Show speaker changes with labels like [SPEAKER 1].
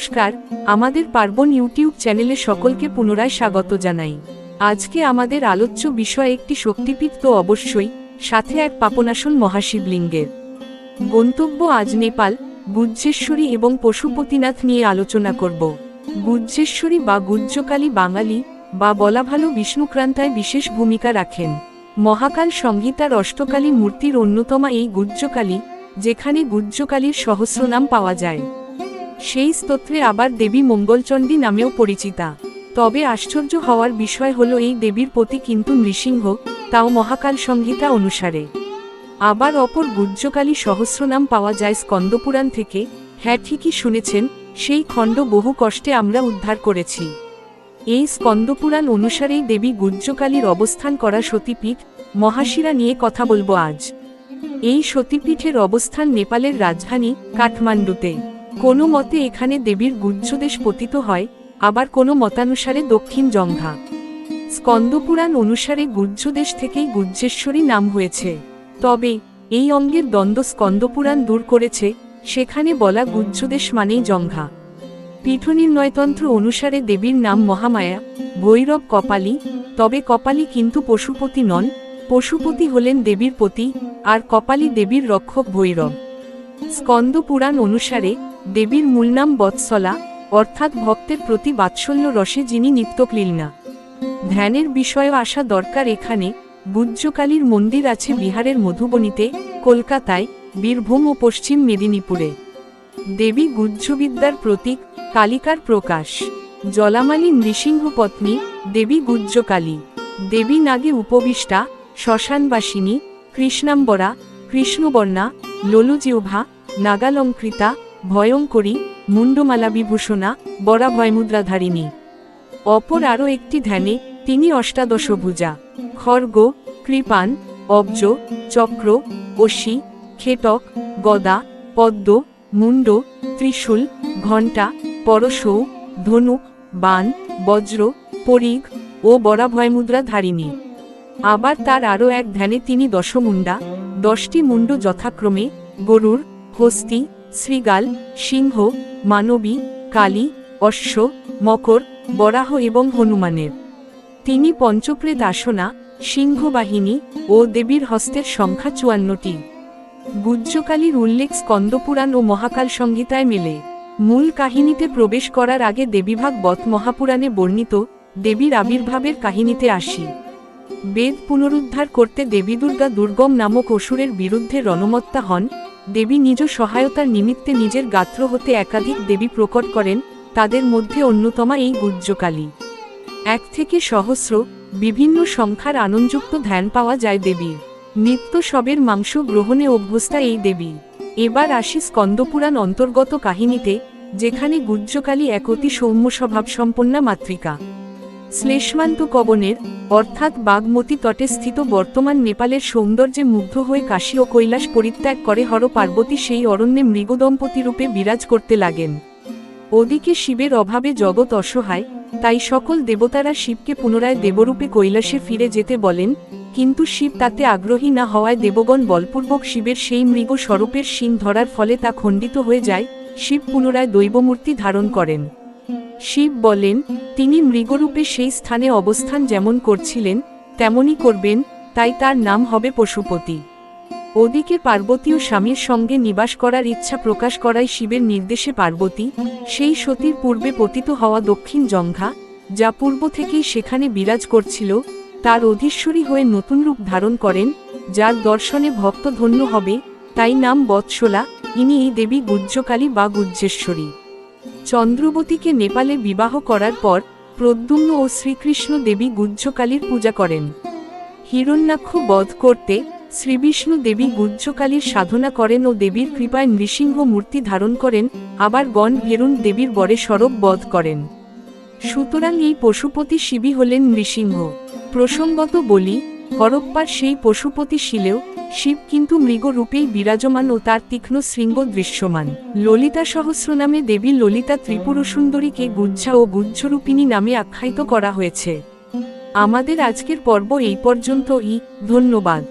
[SPEAKER 1] নমস্কার, আমাদের পার্বণ ইউটিউব চ্যানেলে সকলকে পুনরায় স্বাগত জানাই। আজকে আমাদের আলোচ্য বিষয় একটি শক্তিপীঠ তো অবশ্যই, সাথে এক পাপনাসন মহাশিবলিঙ্গের। গন্তব্য আজ নেপাল, গুজ্জেশ্বরী এবং পশুপতিনাথ নিয়ে আলোচনা করব। গুজ্জেশ্বরী বা গুজ্জকালী বাঙালি বা বলা ভালো বিষ্ণুক্রান্তায় বিশেষ ভূমিকা রাখেন। মহাকাল সংহিতার অষ্টকালী মূর্তির অন্যতমা এই গুজ্জকালী, যেখানে গুজ্জকালীর সহস্রনাম পাওয়া যায়। সেই স্তোত্রে আবার দেবী মঙ্গলচণ্ডী নামেও পরিচিতা। তবে আশ্চর্য হওয়ার বিষয় হল এই দেবীর পতি কিন্তু নৃসিংহ, তাও মহাকাল সংহিতা অনুসারে। আবার অপর গুজ্জকালী সহস্রনাম পাওয়া যায় স্কন্দপুরাণ থেকে হ্যাঁ ঠিকই শুনেছেন, সেই খণ্ড বহু কষ্টে আমরা উদ্ধার করেছি। এই স্কন্দপুরাণ অনুসারেই দেবী গুজ্জকালীর অবস্থান করা সতীপীঠ, মহাশিরা নিয়ে কথা বলব আজ। এই সতীপীঠের অবস্থান নেপালের রাজধানী কাঠমান্ডুতে। কোনো মতে এখানে দেবীর গুজ্জদেশ পতিত হয়, আবার কোনো মতানুসারে দক্ষিণ জঙ্ঘা। স্কন্দপুরাণ অনুসারে গুজ্জদেশ থেকেই গুজ্জেশ্বরী নাম হয়েছে। তবে, এই অঙ্গের দ্বন্দ্ব স্কন্দপুরাণ দূর করেছে, সেখানে বলা গুজ্জদেশ মানেই জঙ্ঘা। পীঠনির্ণয়তন্ত্র অনুসারে দেবীর নাম মহামায়া, ভৈরব কপালী, তবে কপালী কিন্তু পশুপতি নন, পশুপতি হলেন দেবীর পতি, আর কপালী দেবীর রক্ষক ভৈরব। স্কন্দপুরাণ অনুসারে দেবীর মূল নাম বৎসলা, অর্থাৎ ভক্তের প্রতি বাৎসল্য রসে যিনি নিত্যক্লীলনা ধ্যানের বিষয়ে আসা দরকার এখানে গুজ্জকালীর মন্দির আছে বিহারের মধুবনীতে, কলকাতায়, বীরভূম ও পশ্চিম মেদিনীপুরে। দেবী গুজ্জবিদ্যার প্রতীক, কালিকার প্রকাশ। জলামালী নৃসিংহ পত্নী, দেবী গুজ্জকালী। দেবী নাগে উপবিষ্টা, শ্মশানবাসিনী, কৃষ্ণাম্বরা, কৃষ্ণবর্ণা, লোলুজিহ্বা, নাগালঙ্কৃতা ভয়ঙ্করী মুন্ডমালা বিভূষণা বরা ভয়মুদ্রাধারিণী। অপর আরও একটি ধ্যানে তিনি অষ্টাদশভুজা, খর্গ, কৃপান, অব্জ, চক্র, অসি, খেটক, গদা, পদ্ম মুন্ড ত্রিশূল, ঘণ্টা, পরশৌ ধনুক বান বজ্র পরিঘ ও বরাভয়মুদ্রা ধারিণী আবার তার আরও এক ধ্যানে তিনি দশমুণ্ডা, দশটি মুণ্ড যথাক্রমে গরুর হস্তি শ্রীগাল সিংহ, মানবী, কালী, অশ্ব, মকর, বরাহ এবং হনুমানের। তিনি পঞ্চপ্রেত আসনা, সিংহবাহিনী ও দেবীর হস্তের সংখ্যা চুয়ান্নটি। গুজ্জকালীর উল্লেখ স্কন্দপুরাণ ও মহাকাল সংহিতায় মেলে। মূল কাহিনীতে প্রবেশ করার আগে দেবীভাগ বত মহাপুরাণে বর্ণিত দেবীর আবির্ভাবের কাহিনীতে আসি। বেদ পুনরুদ্ধার করতে দেবী দুর্গা দুর্গম নামক অসুরের বিরুদ্ধে রণমত্তা হন দেবী নিজ সহায়তার নিমিত্তে নিজের গাত্র হতে একাধিক দেবী প্রকট করেন, তাদের মধ্যে অন্যতমা এই গুজ্জকালী এক থেকে সহস্র, বিভিন্ন সংখ্যার আনন্দযুক্ত ধ্যান পাওয়া যায় দেবীর। নিত্য সবের মাংস গ্রহণে অভ্যস্তা এই দেবী। এবার আসি স্কন্দপুরাণ অন্তর্গত কাহিনীতে, যেখানে গুজ্জকালী এক অতি সৌম্য স্বভাবসম্পন্না মাতৃকা। শ্লেষ্মান্ত কবনের, অর্থাৎ বাগমতী তটে স্থিত বর্তমান নেপালের সৌন্দর্যে মুগ্ধ হয়ে কাশী ও কৈলাস পরিত্যাগ করে হর পার্বতী সেই অরণ্যে মৃগদম্পতি রূপে বিরাজ করতে লাগেন। ওদিকে শিবের অভাবে জগৎ অসহায়, তাই সকল দেবতারা শিবকে পুনরায় দেবরূপে কৈলাসে ফিরে যেতে বলেন, কিন্তু শিব তাতে আগ্রহী না হওয়ায় দেবগণ বলপূর্বক শিবের সেই মৃগ স্বরূপের ধরার ফলে তা খণ্ডিত হয়ে যায়, শিব পুনরায় দৈবমূর্তি ধারণ করেন। শিব বলেন, তিনি মৃগরূপে সেই স্থানে অবস্থান যেমন করছিলেন, তেমনই করবেন, তাই তার নাম হবে পশুপতি। ওদিকে পার্বতী ও স্বামীর সঙ্গে নিবাস করার ইচ্ছা প্রকাশ করায় শিবের নির্দেশে পার্বতী, সেই সতীর পূর্বে পতিত হওয়া দক্ষিণ জঙ্ঘা, যা পূর্ব থেকেই সেখানে বিরাজ করছিল, তার অধীশ্বরী হয়ে নতুন রূপ ধারণ করেন, যার দর্শনে ভক্ত ধন্য হবে, তাই নাম বৎসলা, ইনি এই দেবী গুজ্জকালী বা গুজ্জেশ্বরী চন্দ্রবতীকে নেপালে বিবাহ করার পর প্রদ্যুম্ন ও শ্রীকৃষ্ণ দেবী গুজ্জকালীর পূজা করেন। হিরণ্যাক্ষ বধ করতে শ্রীবিষ্ণু দেবী গুজ্জকালীর সাধনা করেন ও দেবীর কৃপায় নৃসিংহ মূর্তি ধারণ করেন, আবার গণ ভেরুন দেবীর বরে স্বরূপ বধ করেন। সুতরাং এই পশুপতি শিবই হলেন নৃসিংহ। প্রসঙ্গত বলি হরপ্পার সেই পশুপতি শিলেও শিব কিন্তু মৃগরূপেই বিরাজমান ও তার তীক্ষ্ণ শৃঙ্গ দৃশ্যমান। ললিতা সহস্রনামে দেবী ললিতা ত্রিপুরসুন্দরীকে গুজ্জা ও গুজ্জরূপিণী নামে আখ্যায়িত করা হয়েছে। আমাদের আজকের পর্ব এই পর্যন্তই। ধন্যবাদ।